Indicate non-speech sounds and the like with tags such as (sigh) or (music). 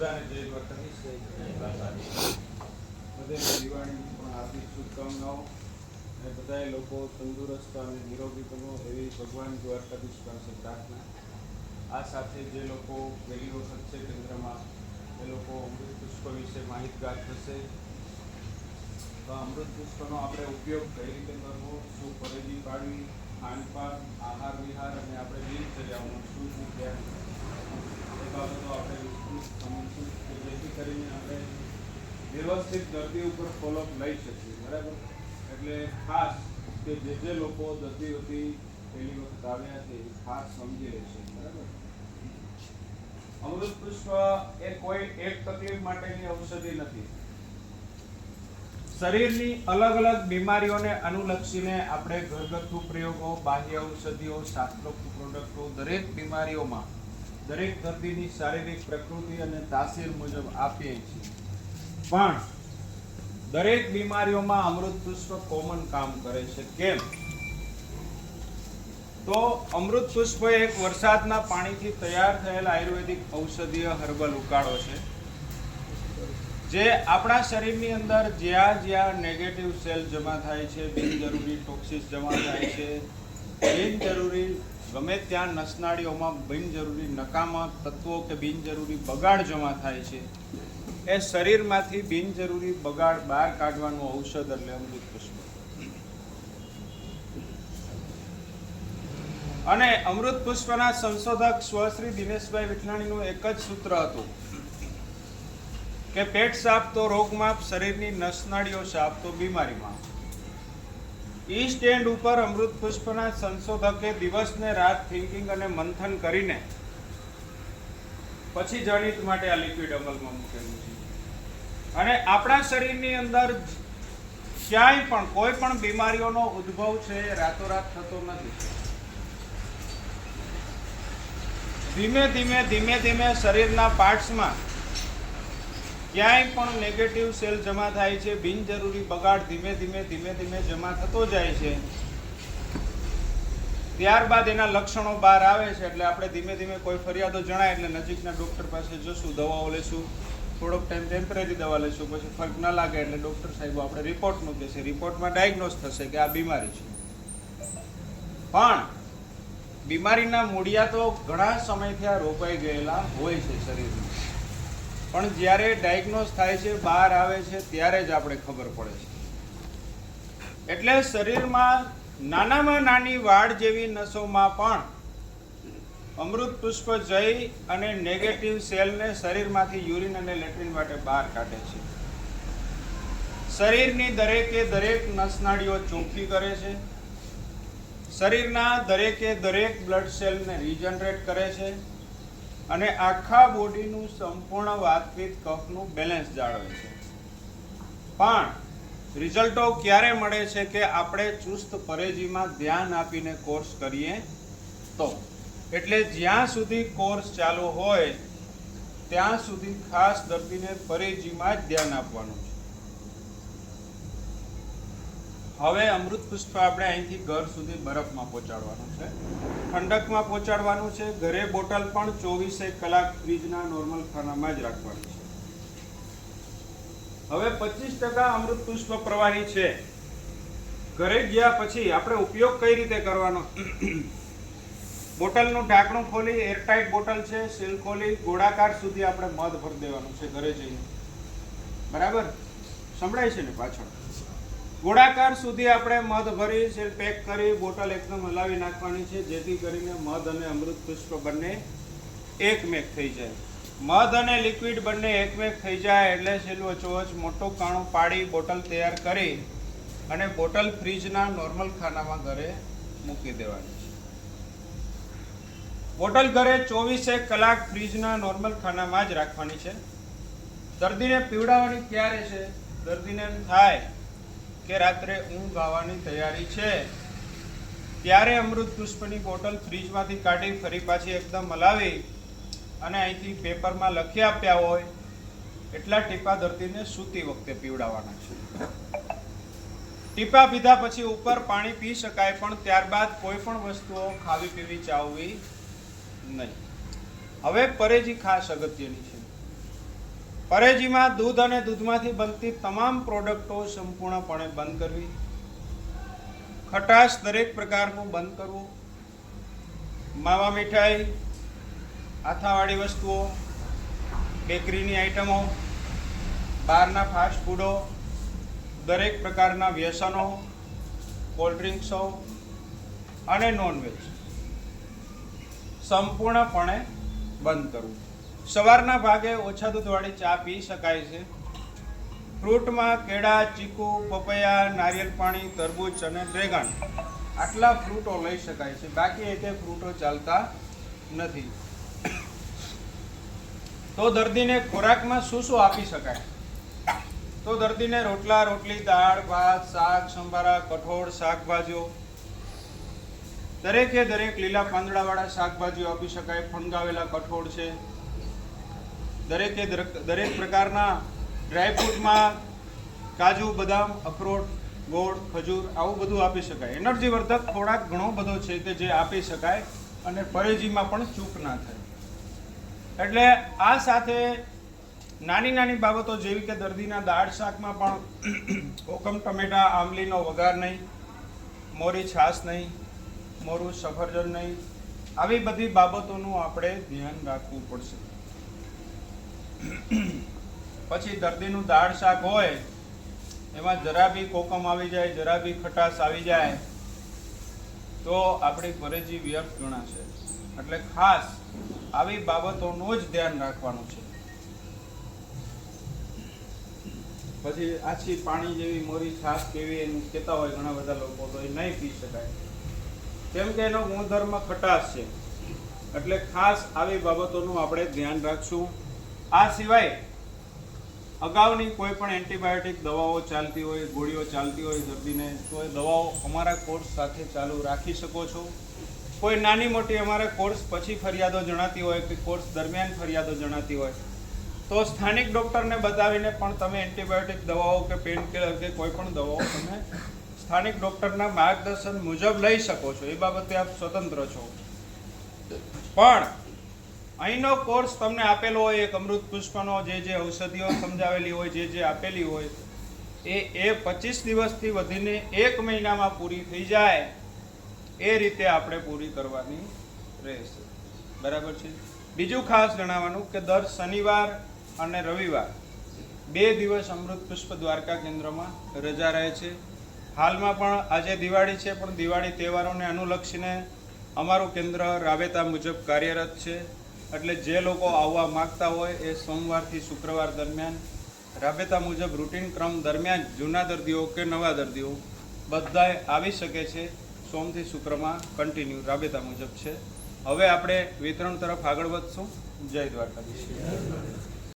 બધાને જય દ્વારકાધીશ બધાને દિવાળીની પણ હાર્દિક શુભકામનાઓ. અને બધાએ લોકો તંદુરસ્ત અને નિરોગી બનો એવી ભગવાન દ્વારકાધીશ પાસે પ્રાર્થના. આ સાથે જે લોકો પહેલી વખત છે કેન્દ્રમાં, એ લોકો અમૃત પુષ્પ વિશે માહિતગાર થશે. તો અમૃત પુષ્પનો આપણે ઉપયોગ કઈ રીતે કરવો, શું પરેજી પાડવી, ખાનપાન, આહાર વિહાર અને આપણે દિનચર્યાઓનું શું શું ધ્યાન એ બાબતો આપણે વ્યવસ્થિત દર્દી ઉપર ફોલોઅપ લઈ શકીએ, બરાબર? એટલે ખાસ કે જે જે લોકો દર્દી વતી પહેલી વખત આવ્યા છે ખાસ સમજી લેશે બરાબર? અમૃત પુષ્પ એ કોઈ એક તકલીફ માટેની ઔષધિ નથી. શરીરની અલગ અલગ બીમારીઓને અનુલક્ષીને આપણે ઘરગથ્થુ પ્રયોગો, બાહ્ય ઔષધિઓ, શાસ્ત્રોક્ત પ્રોડક્ટો દરેક બીમારીઓમાં દરેક દર્દીની શારીરિક પ્રકૃતિ અને તાસીર મુજબ આપીએ છીએ. પણ દરેક બીમારીઓમાં અમૃત પુષ્પ કોમન કામ કરે છે. કેમ? તો અમૃત પુષ્પ એક વરસાદના પાણીથી તૈયાર થયેલ આયુર્વેદિક ઔષધીય હર્બલ ઉકાળો છે, જે આપણા શરીરની અંદર જ્યાં જ્યાં નેગેટિવ સેલ જમા થાય છે, બિનજરૂરી ટોક્સિસ જમા થાય છે, બિનજરૂરી ગમે ત્યાં નસનાળીઓમાં બિનજરૂરી નકામા તત્વો કે બિનજરૂરી બગાડ જમા થાય છે, એ શરીરમાંથી બિનજરૂરી બગાડ બહાર કાઢવાનું ઔષધ એટલે અમૃત પુષ્પ. અને અમૃત પુષ્પના સંશોધક સ્વશ્રી દિનેશભાઈ વિઠલાણીનું એક જ સૂત્ર હતું કે, પેટ સાફ તો રોગમાપ શરીરની નસનાળીઓ સાફ તો બીમારીમાં. ઈ સ્ટેન્ડ ઉપર અમૃત પુષ્પના સંશોધકે દિવસને રાત થિંકિંગ અને મંથન કરીને પછી જણિત માટે આ લિક્વિડ અમલમાં મૂકેલું છે. અને આપણા શરીરની અંદર ક્યાંય પણ કોઈ પણ બીમારીઓનો ઉદ્ભવ છે, રાતોરાત થતો નથી. ધીમે ધીમે ધીમે ધીમે શરીરના પાર્ટ્સમાં ક્યાંય પણ નેગેટિવ સેલ જમા થાય છે, બિનજરૂરી બગાડ ધીમે ધીમે ધીમે ધીમે જમા થતો જાય છે. ત્યારબાદ એના લક્ષણો બહાર આવે છે, એટલે આપણે ધીમે ધીમે કોઈ ફરિયાદો જણાય એટલે નજીકના ડૉક્ટર પાસે જશું, દવાઓ લેશું, થોડોક ટાઈમ ટેમ્પરરી દવા લેશું, પછી ફરક ન લાગે એટલે ડૉક્ટર સાહેબ આપણે રિપોર્ટ મૂકે રિપોર્ટમાં ડાયગ્નોઝ થશે કે આ બીમારી છે. પણ બીમારીના મૂળિયા તો ઘણા સમયથી આ રોપાઈ ગયેલા હોય છે શરીરમાં. પણ જ્યારે ડાયગ્નોસ થાય છે, બહાર આવે છે, ત્યારે જ આપણે ખબર પડે છે. એટલે શરીરમાં નાનામાં નાની વાડ જેવી નસોમાં પણ અમૃત પુષ્પ જઈ અને નેગેટિવ સેલને શરીરમાંથી યુરિન અને લેટ્રિન માટે બહાર કાઢે છે. શરીરની દરેકે દરેક નસનાળીઓ ચોખ્ખી કરે છે. શરીરના દરેકે દરેક બ્લડ સેલને રિજનરેટ કરે છે. અને આખા બોડીનું સંપૂર્ણ વાતપિત્ત કફનું બેલેન્સ જાળવે છે. પણ રિઝલ્ટો ક્યારે મળે છે કે આપણે ચુસ્ત પરેજીમાં ધ્યાન આપીને કોર્સ કરીએ? તો, એટલે જ્યાં સુધી કોર્સ ચાલુ હોય, ત્યાં સુધી ખાસ દર્દીને પરેજીમાં જ ધ્યાન આપવાનું છે. હવે અમૃત પુષ્પ આપણે અહીંથી ઘર સુધી બરફમાં પહોંચાડવાનું છે. ઠંડકમાં પહોંચાડવાનું છે. ઘરે બોટલ પણ ચોવીસે કલાક ફ્રીજના નોર્મલ ખાનામાં જ રાખવાની છે. હવે પચીસ ટકા અમૃત પુષ્પ પ્રવાહી છે. ઘરે ગયા પછી આપણે ઉપયોગ કઈ રીતે કરવાનો? બોટલનું ઢાંકણું ખોલી એરટાઇટ બોટલ છે, સીલ ખોલી, ગોળાકાર સુધી આપણે મધ ભરી દેવાનું છે ઘરે જઈને. બરાબર? સંભળાય છે ને પાછળ? ગોળાકાર સુધી આપણે મધ ભરી છે, પેક કરી, બોટલ એકદમ હલાવી નાખવાની છે, જેથી કરીને મધ અને અમૃત પુષ્પ બંને એકમેક થઈ જાય. મધ અને લિક્વિડ બંને એકમેક થઈ જાય એટલે છેલ્લું ચોચ મોટું કાણું પાડી, બોટલ તૈયાર કરી અને બોટલ ફ્રીજના નોર્મલ ખાનામાં ઘરે મૂકી દેવાની છે. બોટલ ઘરે ચોવીસેક કલાક ફ્રીજના નોર્મલ ખાનામાં જ રાખવાની છે. દર્દીને પીવડાવવાની ક્યારે છે? દર્દીને થાય. કે રાત્રે ઊંઘ આવવાની તૈયારી છે. ત્યારે અમૃત પુષ્પની બોટલ ફ્રીજમાંથી કાઢી ફરી પાછી એકદમ હલાવી અને અહીંથી પેપરમાં લખી આપ્યા હોય એટલા ટીપા દર્દીને સૂતી વખતે પીવડાવવાના છે. ટીપા પીધા પછી ઉપર પાણી પી શકાય, પણ ત્યારબાદ કોઈ પણ વસ્તુઓ ખાવી પીવી ચાવવી નહીં. હવે પરેજી ખાસ અગત્યની છે. પરેજીમાં દૂધ અને દૂધમાંથી બનતી તમામ પ્રોડક્ટો સંપૂર્ણપણે બંધ કરવી. ખટાશ દરેક પ્રકારનું બંધ કરવું. માવા મીઠાઈ, આથાવાળી વસ્તુઓ, બેકરીની આઇટમો બહારના ફાસ્ટ ફૂડો, દરેક પ્રકારના વ્યસનો, કોલ્ડ ડ્રિંક્સો અને નોનવેજ સંપૂર્ણપણે બંધ કરવું. સવારના ભાગે ઓછા દૂધવાળી ચા પી શકાય છે. ફ્રૂટમાં કેળા, ચીકુ, પપૈયા, નારિયેળ પાણી, તરબૂચ અને ડ્રેગન આટલા ફ્રૂટો લઈ શકાય છે. બાકી એકે ફ્રૂટો ચાલતા નથી. તો દર્દીને ખોરાકમાં શું શું આપી શકાય? તો દર્દીને રોટલા, રોટલી, દાળ, ભાત, શાક, સંભારા, કઠોળ, શાકભાજીઓ. દરેકે દરેક લીલા પાંદડાવાળા શાકભાજીઓ આપી શકાય. ફણગાવેલા કઠોળ છે. દરેકે દરેક પ્રકારના ડ્રાયફ્રૂટમાં કાજુ, બદામ, અખરોટ, ગોળ, ખજૂર આવું બધું આપી શકાય. એનર્જી વર્ધક ખોરાક ઘણો બધો છે કે જે આપી શકાય અને પરેજીમાં પણ ચૂક ના થાય. એટલે આ સાથે નાની નાની બાબતો જેવી કે દર્દીના દાળ શાકમાં પણ (clears throat) કોકમ ટમેટા, આંબલીનો વઘાર નહીં, મોરી છાશ નહીં, મોરું સફરજન નહીં, આવી બધી બાબતોનું આપણે ધ્યાન રાખવું પડશે. પછી દર્દીનું દાળ શાક હોય, એમાં જરા બી કોકમ આવી જાય, જરા બી ખટાશ આવી જાય, તો આપણી પરેજી વ્યર્થ ગણાશે. એટલે ખાસ આવી બાબતોનું જ ધ્યાન રાખવાનું છે. પછી આછી પાણી જેવી મોરી, છાશ કેવી એનું કહેતા હોય ઘણા બધા લોકો, તો એ નહીં પી શકાય. કેમ કે એનો ગુણધર્મ ખટાશ છે. એટલે ખાસ આવી બાબતોનું આપણે ધ્યાન રાખશું. આ સિવાય અગાઉની કોઈ પણ એન્ટીબાયોટિક દવાઓ ચાલતી હોય, ગોળીઓ ચાલતી હોય, દર્દીને, તો એ દવાઓ અમારા કોર્સ સાથે ચાલુ રાખી શકો છો. કોઈ નાની મોટી અમારા કોર્સ પછી ફરિયાદો જણાતી હોય કે કોર્સ દરમિયાન ફરિયાદો જણાતી હોય, તો સ્થાનિક ડૉક્ટરને બતાવીને પણ તમે એન્ટીબાયોટિક દવાઓ કે પેન કિલર કે કોઈ પણ દવાઓ તમે સ્થાનિક ડૉક્ટરના માર્ગદર્શન મુજબ લઈ શકો છો. એ બાબતે આપ સ્વતંત્ર છો. પણ અહીંનો કોર્સ તમને આપેલો હોય એક અમૃત પુષ્પનો, જે જે ઔષધિઓ સમજાવેલી હોય, જે જે આપેલી હોય, એ એ પચીસ દિવસથી વધીને એક મહિનામાં પૂરી થઈ જાય. એ રીતે આપણે પૂરી કરવાની રહેશે. બરાબર છે? બીજું ખાસ જણાવવાનું કે દર શનિવાર અને રવિવાર બે દિવસ અમૃત પુષ્પ દ્વારકા કેન્દ્રમાં રજા રહે છે. હાલમાં પણ આજે દિવાળી છે, પણ દિવાળી તહેવારોને અનુલક્ષીને અમારું કેન્દ્ર રાબેતા મુજબ કાર્યરત છે. એટલે જે લોકો આવવા માગતા હોય એ સોમવારથી શુક્રવાર દરમિયાન રાબેતા મુજબ રૂટીન ક્રમ દરમિયાન જૂના દર્દીઓ કે નવા દર્દીઓ બધાએ આવી શકે છે. સોમથી શુક્રમાં કન્ટિન્યુ રાબેતા મુજબ છે. હવે આપણે વિતરણ તરફ આગળ વધશું. જય દ્વારકાધીશ.